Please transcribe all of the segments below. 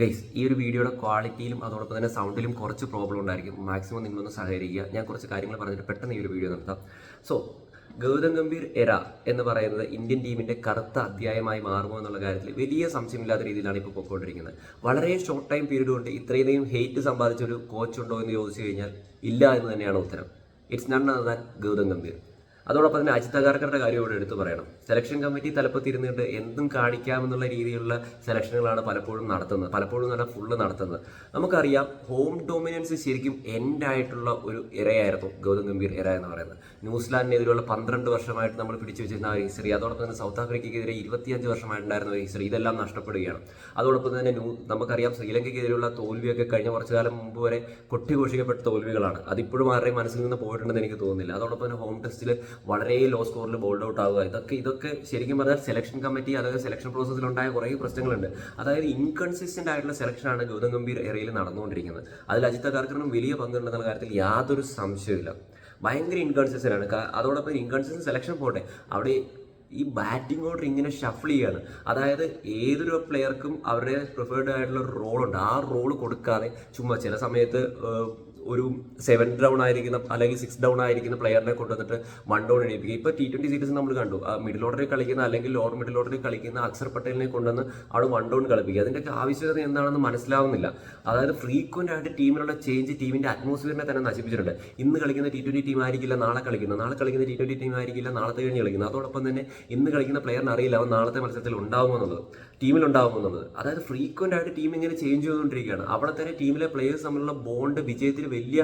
Guys ഈ ഒരു വീഡിയോയുടെ ക്വാളിറ്റിയിലും അതോടൊപ്പം തന്നെ സൗണ്ടിലും കുറച്ച് പ്രോബ്ലം ഉണ്ടായിരിക്കും. മാക്സിമം നിങ്ങളൊന്ന് സഹകരിക്കുക. ഞാൻ കുറച്ച് കാര്യങ്ങൾ പറഞ്ഞിട്ട് പെട്ടെന്ന് ഈ ഒരു വീഡിയോ നടത്താം സോ ഗൗതം ഗംഭീർ എറ എന്ന് പറയുന്നത് ഇന്ത്യൻ ടീമിന്റെ കറുത്ത അധ്യായമായി മാറുമോ എന്നുള്ള കാര്യത്തിൽ വലിയ സംശയമില്ലാത്ത രീതിയിലാണ് ഇപ്പോൾ പോയിക്കൊണ്ടിരിക്കുന്നത്. വളരെ ഷോർട്ട് ടൈം പീരീഡ് കൊണ്ട് ഇത്രയധികം ഹെയ്റ്റ് സമ്പാദിച്ച ഒരു കോച്ച് ഉണ്ടോ എന്ന് ചോദിച്ചു കഴിഞ്ഞാൽ ഇല്ല എന്ന് തന്നെയാണ് ഉത്തരം. It's none other than Gautam Gambhir. അതോടൊപ്പം തന്നെ അജിത് അഗാർക്കറുടെ കാര്യം ഇവിടെ എടുത്തു പറയണം. സെലക്ഷൻ കമ്മിറ്റി തലപ്പത്തിരുന്നിട്ട് എന്തും കാണിക്കാമെന്നുള്ള രീതിയിലുള്ള സെലക്ഷനുകളാണ് പലപ്പോഴും നടത്തുന്നത്. പലപ്പോഴും നല്ല ഫുള്ള് നടത്തുന്നത്. നമുക്കറിയാം ഹോം ഡൊമിനൻസ് ശരിക്കും എൻഡ് ആയിട്ടുള്ള ഒരു ഇരയായിരുന്നു ഗൗതം ഗംഭീർ ഇര എന്ന് പറയുന്നത്. ന്യൂസിലാൻഡിനെതിരെയുള്ള പന്ത്രണ്ട് വർഷമായിട്ട് നമ്മൾ പിടിച്ചു വെച്ചിരുന്ന ഒരു ഹിസ്റ്ററി അതോടൊപ്പം തന്നെ സൗത്ത് ആഫ്രിക്കയ്ക്കെതിരെ ഇരുപത്തിയഞ്ച് വർഷമായിട്ടുണ്ടായിരുന്ന ഒരു ഹിസ്റ്ററി ഇതെല്ലാം നഷ്ടപ്പെടുകയാണ്. അതോടൊപ്പം തന്നെ ന്യൂ നമുക്കറിയാം ശ്രീലങ്കയ്ക്കെതിരെയുള്ള തോൽവിയൊക്കെ കഴിഞ്ഞ കുറച്ചു കാലം മുമ്പ് വരെ കൊട്ടിഘോഷിക്കപ്പെട്ട തോൽവികളാണ്. അതിപ്പോഴും ആരുടെയും മനസ്സിൽ നിന്ന് പോയിട്ടുണ്ടെന്ന് എനിക്ക് തോന്നുന്നില്ല. അതോടൊപ്പം തന്നെ ഹോം ടെസ്റ്റിൽ വളരെ ലോ സ്കോറിൽ ബോൾഡ് ഔട്ട് ആവുക. ഇതൊക്കെ ഇതൊക്കെ ശരിക്കും പറഞ്ഞാൽ സെലക്ഷൻ കമ്മിറ്റി അതായത് സെലക്ഷൻ പ്രോസസ്സിലുണ്ടായ കുറേ പ്രശ്നങ്ങളുണ്ട്. അതായത് ഇൻകൺസിസ്റ്റന്റ് ആയിട്ടുള്ള സെലക്ഷനാണ് ഗൗതം ഗംഭീർ ഏരിയയിൽ നടന്നുകൊണ്ടിരിക്കുന്നത്. അതിൽ അജിത് അഗാർക്കറിനും വലിയ പങ്കുണ്ടെന്നുള്ള കാര്യത്തിൽ യാതൊരു സംശയമില്ല ഭയങ്കര ഇൻകൺസിസ്റ്റന്റ് ആണ്. അതോടൊപ്പം ഇൻകൺസിസ്റ്റന്റ് സെലക്ഷൻ പോട്ടെ. അവിടെ ഈ ബാറ്റിംഗ് ഓർഡർ ഇങ്ങനെ ഷഫിൾ ചെയ്യാണ്. അതായത് ഏതൊരു പ്ലെയർക്കും അവരുടെ പ്രിഫേർഡ് ആയിട്ടുള്ള റോളുണ്ട് ആ റോൾ കൊടുക്കാതെ ചുമ്മാ ചില സമയത്ത് ഒരു സെവൻ ഡൗൺ ആയിരിക്കുന്ന അല്ലെങ്കിൽ സിക്സ് ഡൗൺ ആയിരിക്കുന്ന പ്ലെയറിനെ കൊണ്ടുവന്നിട്ട് വൺ ഡൗൺ എണീപ്പിക്കുക. ഇപ്പോൾ ടി ട്വന്റി സീരീസ് നമ്മൾ കണ്ടു. മിഡിൽ ഓർഡറിൽ കളിക്കുന്ന അല്ലെങ്കിൽ ലോവർ മിഡിൽ ഓർഡറിൽ കളിക്കുന്ന അക്സർ പട്ടേലിനെ കൊണ്ടുവന്ന് അവിടെ വൺ ഡൗൺ കളിപ്പിക്കുക. അതിന്റെയൊക്കെ ആവശ്യകത എന്താണെന്ന് മനസ്സിലാവുന്നില്ല. അതായത് ഫ്രീക്വന്റ് ആയിട്ട് ടീമിലുള്ള ചേഞ്ച് ടീമിന്റെ അറ്റ്മോസ്ഫിയറിനെ തന്നെ നശിപ്പിച്ചിട്ടുണ്ട്. ഇന്ന് കളിക്കുന്ന ടി ട്വന്റി ടീം ആയിരിക്കില്ല നാളെ കളിക്കുന്നത് നാളെ കളിക്കുന്ന ടി ട്വന്റി ടീം ആയിരിക്കില്ല നാളത്തെ കഴിഞ്ഞ് കളിക്കുന്നത് അതോടൊപ്പം തന്നെ ഇന്ന് കളിക്കുന്ന പ്ലെയറിന് അറിയില്ല. അവൻ നാളത്തെ മത്സരത്തിൽ ഉണ്ടാവുമോ എന്നുള്ളത്. ടീമിൽ ഉണ്ടാവുമോ എന്നുള്ളത്. അതായത് ഫ്രീക്വന്റ് ആയിട്ട് ടീം ഇങ്ങനെ ചേഞ്ച് ചെയ്തുകൊണ്ടിരിക്കുകയാണ്. അവിടെ തന്നെ ടീമിലെ പ്ലെയേഴ്സ് തമ്മിലുള്ള ബോണ്ട് വിജയത്തിൽ വലിയ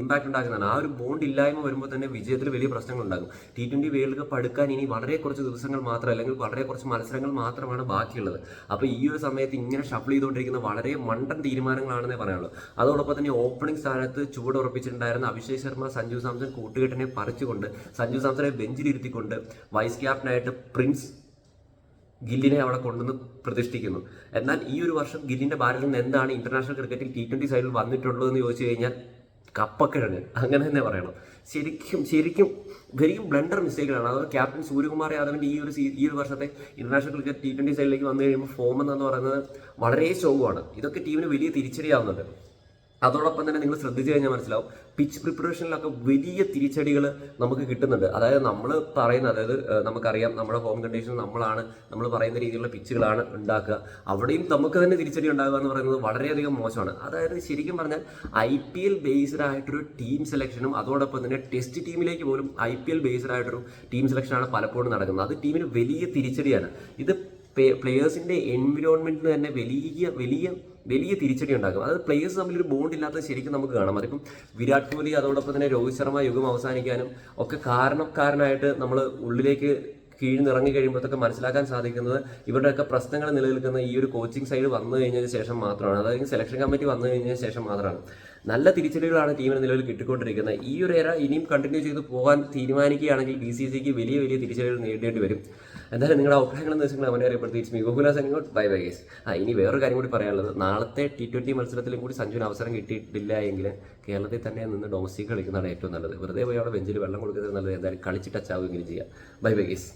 ഇമ്പാക്റ്റ് ഉണ്ടാക്കുന്നതാണ്. ആ ഒരു ബോണ്ട് ഇല്ലായ്മ വരുമ്പോൾ തന്നെ വിജയത്തിൽ വലിയ പ്രശ്നങ്ങൾ ഉണ്ടാകും ടി ട്വന്റി വേൾഡ് കപ്പ് അടുക്കാൻ ഇനി വളരെ കുറച്ച് ദിവസങ്ങൾ മാത്രം അല്ലെങ്കിൽ വളരെ കുറച്ച് മത്സരങ്ങൾ മാത്രമാണ് ബാക്കിയുള്ളത്. അപ്പോൾ ഈ ഒരു സമയത്ത് ഇങ്ങനെ ഷഫിൾ ചെയ്തുകൊണ്ടിരിക്കുന്ന വളരെ മണ്ടൻ തീരുമാനങ്ങളാണെന്നേ പറയാനുള്ളൂ. അതോടൊപ്പം തന്നെ ഓപ്പണിംഗ് സ്ഥാനത്ത് ചുവട് ഉറപ്പിച്ചിട്ടുണ്ടായിരുന്ന അഭിഷേക് ശർമ്മ സഞ്ജു സാംസൺ കൂട്ടുകെട്ടിനെ പറിച്ചുകൊണ്ട് സഞ്ജു സാംസനെ ബെഞ്ചിലിരുത്തിക്കൊണ്ട് വൈസ് ക്യാപ്റ്റനായിട്ട് പ്രിൻസ് ഗില്ലിനെ അവിടെ കൊണ്ടുവന്ന് പ്രതിഷ്ഠിക്കുന്നു. എന്നാൽ ഈ ഒരു വർഷം ഗില്ലിന്റെ ഭാരതത്തിൽ നിന്ന് എന്താണ് ഇന്റർനാഷണൽ ക്രിക്കറ്റിൽ ടി ട്വന്റി സൈഡിൽ വന്നിട്ടുള്ളത് എന്ന് ചോദിച്ചു കഴിഞ്ഞാൽ കപ്പക്കിഴങ്ങ്. അങ്ങനെ തന്നെ പറയണം. ശരിക്കും ശരിക്കും ശരിക്കും ബ്ലണ്ടർ മിസ്റ്റേക്കുകളാണ് അതായത് ക്യാപ്റ്റൻ സൂര്യകുമാർ യാദവിന്റെ ഈ ഒരു ഈ ഒരു വർഷത്തെ ഇന്റർനാഷണൽ ക്രിക്കറ്റ് ടി ട്വന്റി സൈഡിലേക്ക് വന്നു കഴിയുമ്പോൾ ഫോം എന്ന് പറയുന്നത് വളരെ ശോകമാണ്. ഇതൊക്കെ ടീമിന് വലിയ തിരിച്ചടിയാവുന്നുണ്ട്. അതോടൊപ്പം തന്നെ നിങ്ങൾ ശ്രദ്ധിച്ചു കഴിഞ്ഞാൽ മനസ്സിലാവും. പിച്ച് പ്രിപ്പറേഷനിലൊക്കെ വലിയ തിരിച്ചടികൾ നമുക്ക് കിട്ടുന്നുണ്ട്. അതായത് നമ്മൾ പറയുന്ന അതായത് നമുക്കറിയാം നമ്മുടെ ഹോം കണ്ടീഷൻ നമ്മളാണ്. നമ്മൾ പറയുന്ന രീതിയിലുള്ള പിച്ചുകളാണ് ഉണ്ടാക്കുക. അവിടെയും നമുക്ക് തന്നെ തിരിച്ചടി ഉണ്ടാകുക എന്ന് പറയുന്നത് വളരെയധികം മോശമാണ്. അതായത് ശരിക്കും പറഞ്ഞാൽ ഐ പി എൽ ബേസ്ഡ് ആയിട്ടൊരു ടീം സെലക്ഷനും അതോടൊപ്പം തന്നെ ടെസ്റ്റ് ടീമിലേക്ക് പോലും ഐ പി എൽ ബേസ്ഡ് ആയിട്ടൊരു ടീം സെലക്ഷനാണ് പലപ്പോഴും നടക്കുന്നത്. അത് ടീമിന് വലിയ തിരിച്ചടിയാണ്. ഇത് പ്ലേയേഴ്സിന്റെ എൻവിരോൺമെന്റിന് തന്നെ വലിയ വലിയ വലിയ തിരിച്ചടി ഉണ്ടാക്കും. അതായത് പ്ലേയേഴ്സ് തമ്മിൽ ഒരു ബോണ്ട് ഇല്ലാത്തത് ശരിക്കും നമുക്ക് കാണാം. അതിപ്പം വിരാട് കോഹ്ലി അതോടൊപ്പം തന്നെ രോഹിത് ശർമ്മ യുഗം അവസാനിക്കാനും ഒക്കെ കാരണക്കാരനായിട്ട് നമ്മൾ ഉള്ളിലേക്ക് കീഴ്ന്നിറങ്ങി കഴിയുമ്പോഴത്തൊക്കെ മനസ്സിലാക്കാൻ സാധിക്കുന്നത് ഇവരുടെയൊക്കെ പ്രശ്നങ്ങൾ നിലനിൽക്കുന്ന ഈ ഒരു കോച്ചിങ് സൈഡ് വന്നു കഴിഞ്ഞതിന് ശേഷം മാത്രമാണ്. അതായത് സെലക്ഷൻ കമ്മിറ്റി വന്നു കഴിഞ്ഞതിന് ശേഷം മാത്രമാണ്. നല്ല തിരിച്ചടികളാണ് ടീമിന് നിലവിൽ കിട്ടിക്കൊണ്ടിരിക്കുന്നത്. ഈ ഒരു എര ഇനിയും കണ്ടിന്യൂ ചെയ്ത് പോകാൻ തീരുമാനിക്കുകയാണെങ്കിൽ ബി സി സിക്ക് വലിയ വലിയ തിരിച്ചടികൾ നേരിടേണ്ടി വരും. എന്തായാലും നിങ്ങളുടെ അഭിപ്രായങ്ങൾ എന്ന് വെച്ചാൽ അവനെ അറിയപ്പെടുത്തി ഗോകുല സനിങ്ങോട്ട് ബൈ ബൈ ഗേസ് ആ ഇനി വേറൊരു കാര്യം കൂടി പറയാനുള്ളത്. നാളത്തെ ടി ട്വന്റി മത്സരത്തിലും കൂടി സഞ്ജുവിന് അവസരം കിട്ടിയിട്ടില്ല എങ്കിൽ കേരളത്തിൽ തന്നെ നിന്ന് ഡൊമസ്റ്റിക് കളിക്കുന്നതാണ് ഏറ്റവും നല്ലത്. വെറുതെ പോയി അവിടെ ബെഞ്ചിൽ വെള്ളം കൊടുക്കുന്നത് നല്ലത് എന്തായാലും കളിച്ച് ടച്ച് ചെയ്യാം. By bye guys